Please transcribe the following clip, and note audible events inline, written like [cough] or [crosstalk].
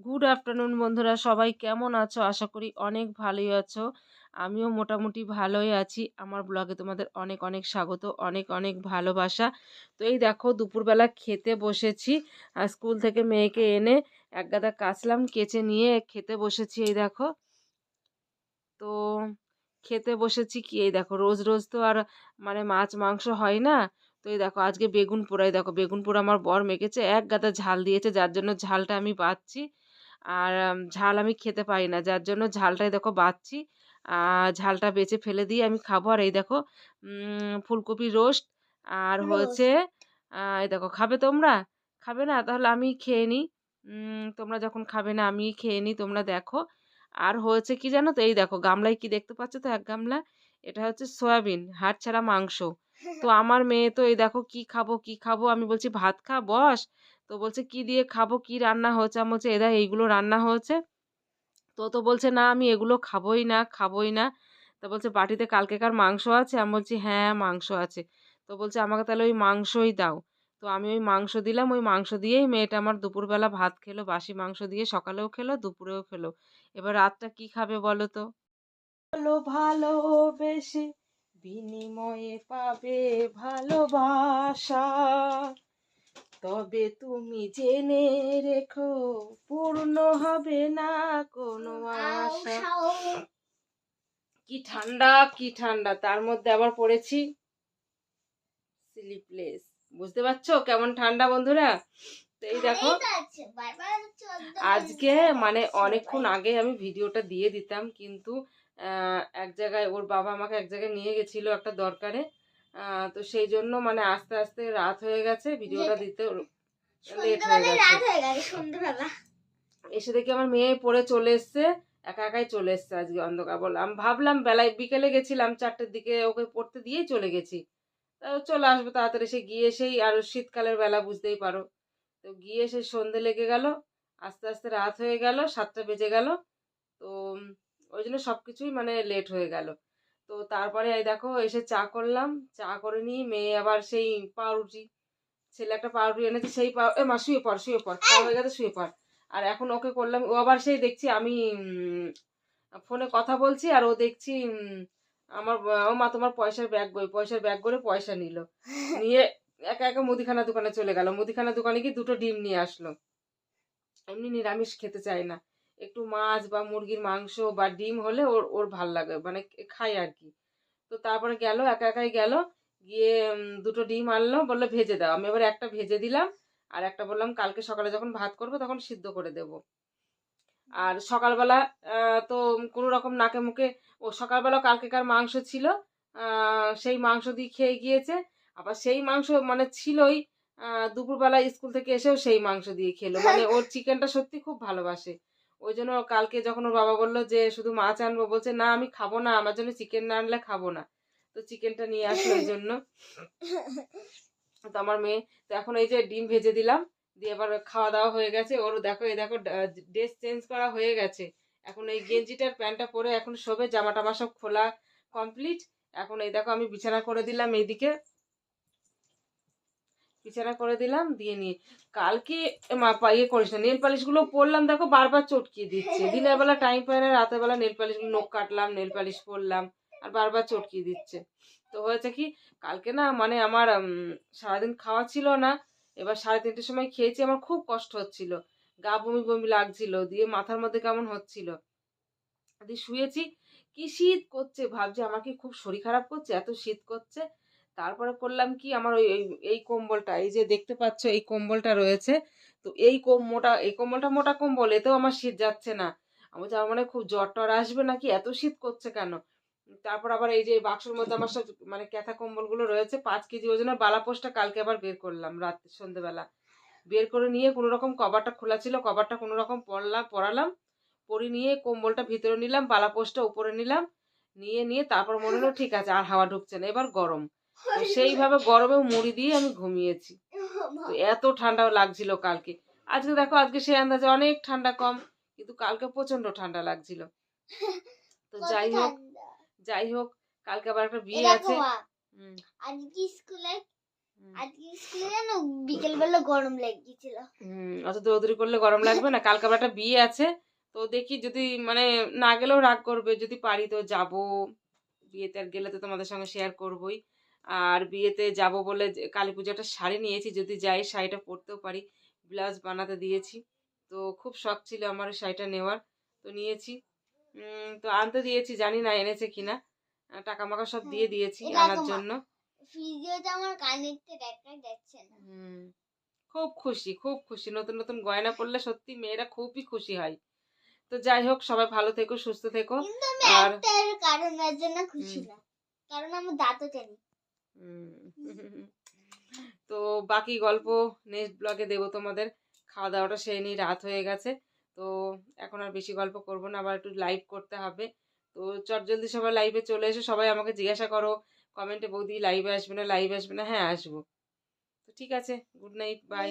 Good afternoon বন্ধুরা। সবাই কেমন আছো? আশা করি অনেক ভালোই আছো। আমিও মোটামুটি ভালোই আছি। আমার ব্লগে তোমাদের অনেক অনেক স্বাগত, অনেক অনেক ভালোবাসা। তো এই দেখো, দুপুরবেলা খেতে বসেছি। স্কুল থেকে মেয়েকে এনে এক গাদা কাচলাম, কেচে নিয়ে খেতে বসেছি এই দেখো। তো খেতে বসেছি কি? এই দেখো, রোজ রোজ তো আর মানে মাছ, মাংস হয় না। তো এই দেখো, আজকে বেগুন পোড়াই দেখো, বেগুন পোড়া আমার বর মেখেছে, এক গাদা ঝাল দিয়েছে, যার জন্য ঝালটা আমি বাচ্ছি আর ঝাল আমি খেতে পারি না। যার জন্য ঝালটাই দেখো বাচ্ছি। ঝালটা বেছে ফেলে দিয়ে আমি খাব। আর এই দেখো ফুলকপি রোস্ট আর হয়েছে এই দেখো খাবে তোমরা? খাবে না? তাহলে আমি খেয়ে নিই। তোমরা যখন খাবে না আমি খেয়ে নিই তোমরা দেখো। আর হয়েছে কি জানো তো? এই দেখো গামলায় কি দেখতে পাচ্ছ তো? এক গামলা। এটা হচ্ছে সয়াবিন হাড় ছাড়া মাংস। তো আমার মেয়ে তো এই দেখো কি খাব কি খাব? আমি বলছি, ভাত খা, বস। তো বলছে, কি দিয়ে খাব? কি রান্না হয়েছে? আমি বলছি এদা এইগুলো রান্না হয়েছে। তো তো বলছে, না, আমি এগুলো খাবোই না খাবোই না। তো বলছে, বাটিতে কালকেকার মাংস আছে? আমি বলছি হ্যাঁ মাংস আছে। তো বলছে, আমাকে তাহলে ওই মাংসই দাও। তো আমি ওই মাংস দিলাম, ওই মাংস দিয়েই মেয়েটা আমার দুপুরবেলা ভাত খেলো, বাসি মাংস দিয়ে সকালেও খেলো, দুপুরেও খেলো। এবার রাতটা কি খাবে বলো তো? ভালো ভালোবেসে বিনিময়ে পাবে ভালোবাসা। তবে তুমি জেনে রেখো পূর্ণ হবে না কোনো আশা। কি ঠান্ডা কি ঠান্ডা তার মধ্যে আবার পড়েছি। স্লিপলেস বুঝতে পারছ কেমন ঠান্ডা বন্ধুরা? তো এই দেখো আজকে মানে অনেকক্ষণ আগে আমি ভিডিওটা দিয়ে দিতাম কিন্তু এক জায়গায় ওর বাবা আমাকে এক জায়গায় নিয়ে গেছিল একটা দরকারে। তো সেই জন্য মানে আস্তে আস্তে রাত হয়ে গেছে ভিডিওটা দিতে লেট হয়ে গেছে। এসে দেখি আমার মেয়ে পড়ে চলে এসছে একা একাই চলে এসছে আজকে অন্ধকার বললাম ভাবলাম বেলায় বিকেলে গেছিলাম চারটের দিকে ওকে পড়তে দিয়েই চলে গেছি। তা চলে আসব তাড়াতাড়ি সে গিয়ে সেই আর শীতকালের বেলা বুঝতেই পারো। তো গিয়ে সে সন্ধে লেগে গেল আস্তে আস্তে রাত হয়ে গেল সাতটা বেজে গেল। তো ওই জন্য সব কিছুই মানে লেট হয়ে গেল। তো তারপরে এই দেখো এসে চা করলাম। চা করে নিয়ে মেয়ে আবার সেই পাউরুটি ছেলে একটা পাউরুটি এনেছে সেই পাউ এ মা শুয়ে পড় শুয়ে পড় খাওয়া হয়ে গেছে শুয়ে পড়। আর এখন ওকে করলাম ও আবার সেই দেখছি আমি ফোনে কথা বলছি আর ও দেখছি আমার ও মা তোমার পয়সার ব্যাগ বই পয়সার ব্যাগ করে পয়সা নিল। [laughs] নিয়ে একা একা মুদিখানা দোকানে চলে গেল। মুদিখানা দোকানে গিয়ে দুটো ডিম নিয়ে আসলো। এমনি নিরামিষ খেতে চায় না। একটু মাছ বা মুরগির মাংস বা ডিম হলে ওর ওর ভালো লাগে মানে খাই আর কি। তো তারপরে গেল, একা একাই গেল, গিয়ে দুটো ডিম আনলো, বলল ভেজে দাও। আমি এবার একটা ভেজে দিলাম, আর একটা বললাম কালকে সকালে যখন ভাত করব তখন সিদ্ধ করে দেব। আর সকালবেলা তো কোনো রকম নাকে মুখে, ও সকালবেলা কালকেকার মাংস ছিল সেই মাংস দিয়ে খেয়ে গিয়েছে, আবার সেই মাংস মানে ছিলই দুপুরবেলা স্কুল থেকে এসেও সেই মাংস দিয়ে খেলো। মানে ওর চিকেনটা সত্যি খুব ভালোবাসে। ওই জন্য কালকে যখন ওর বাবা বলল যে শুধু মাছ আনব, বলছে, না, আমি খাব না, আমার জন্য চিকেন না আনলে খাব না। তো চিকেনটা নিয়ে আসলো ওই জন্য। তো আমার মেয়ে, তো এখন এই যে ডিম ভেজে দিলাম, দিয়ে এবার খাওয়া দাওয়া হয়ে গেছে। ওর দেখো, এই দেখো ড্রেস চেঞ্জ করা হয়ে গেছে। এখন এই গেঞ্জিটার প্যান্টটা পরে এখন শোবে জামা টামা সব খোলা কমপ্লিট এখন এই দেখো, আমি বিছানা করে দিলাম এইদিকে। বিছানা করে দিলাম, দিয়ে নিয়ে। কালকে ইয়ে করিস না। নেল পালিশগুলো পরলাম, দেখো, বারবার চটকিয়ে দিচ্ছে। দিনের বেলা টাইম পায় না, রাতের বেলা নেল পালিশগুলো, নখ কাটলাম, নেল পালিশ পরলাম, আর বারবার চটকিয়ে দিচ্ছে। তো হয়েছে কি, কালকে না মানে আমার সারাদিন খাওয়া ছিল না, এবার সাড়ে তিনটের সময় খেয়েছি, আমার খুব কষ্ট হচ্ছিল। গা বমি বমি লাগছিল, দিয়ে মাথার মধ্যে কেমন হচ্ছিল। দিয়ে শুয়েছি, কি শীত করছে ভাবছি আমার কি খুব শরীর খারাপ করছে, এত শীত করছে তারপরে করলাম কি? আমার ওই এই কম্বলটা, এই যে দেখতে পাচ্ছ এই কম্বলটা রয়েছে। তো এই কম মোটা, এই কম্বলটা মোটা কম্বল, এতেও আমার শীত যাচ্ছে না। আমি আমার মানে খুব জ্বর টর আসবে নাকি? এত শীত করছে কেন? তারপর আবার এই যে বাক্সের মধ্যে আমার সব মানে ক্যাথা কম্বলগুলো রয়েছে, পাঁচ কেজি ওজনের বালাপোষটা কালকে আবার বের করলাম রাত, সন্ধেবেলা। বের করে নিয়ে কোনো রকম কভারটা খোলা ছিল, কভারটা কোনো রকম পরলাম পরালাম, পরি নিয়ে কম্বলটা ভিতরে নিলাম বালাপোষটা উপরে নিলাম, নিয়ে নিয়ে তারপর মনে হলো, ঠিক আছে, আর হাওয়া ঢুকছে না। এবার গরম। তো সেইভাবে গরমে মুড়ি দিয়ে আমি ঘুমিয়েছি। তো এত ঠান্ডা লাগছিল কালকে। আজকে দেখো আজকে সেই আন্দাজে অনেক ঠান্ডা কম কিন্তু কালকে প্রচণ্ড ঠান্ডা লাগছিল। তো যাই হোক যাই হোক কালকে আবার একটা বিয়ে আছে। আজকে স্কুলে আজকে স্কুলে জানো বিকেল বেলা গরম লেগেছিল হুম অত দৌড়দৌড়ি করলে গরম লাগবে না? কালকে আবার একটা বিয়ে আছে। তো দেখি যদি মানে না গেলেও রাগ করবে। যদি পারি তো যাব। বিয়েতে আর গেলে তো তোমাদের সঙ্গে শেয়ার করবই। আর বিয়েতে যাব বলে কালী পুজোটা শাড়ি নিয়েছি যদি যাই শাড়িটা পরতেও পারি। ব্লাউজ বানাতে দিয়েছি। তো খুব শখ ছিল আমার শাড়িটা নেওয়ার। তো নিয়েছি। তো আনতে দিয়েছি জানি না এনেছে কিনা। টাকা মাকা সব দিয়ে দিয়েছি আনার জন্য। আমার হুম খুব খুশি খুব খুশি। নতুন নতুন গয়না পরলে সত্যি মেয়েরা খুবই খুশি হয়। তো যাই হোক সবাই ভালো থেকো সুস্থ থেকো। আর- কারণের জন্য খুশি না। কারণ আমার দাঁতও হুম। তো বাকি গল্প নেক্সট ব্লগে দেবো তোমাদের। খাওয়া দাওয়াটা সেই নিয়ে রাত হয়ে গেছে। তো এখন আর বেশি গল্প করব না, আবার একটু লাইভ করতে হবে। তো চট জলদি সবাই লাইভে চলে এসে, সবাই আমাকে জিজ্ঞাসা করো। কমেন্টে বৌদি লাইভে আসবে না লাইভে আসবে না হ্যাঁ আসব। তো ঠিক আছে গুড নাইট বাই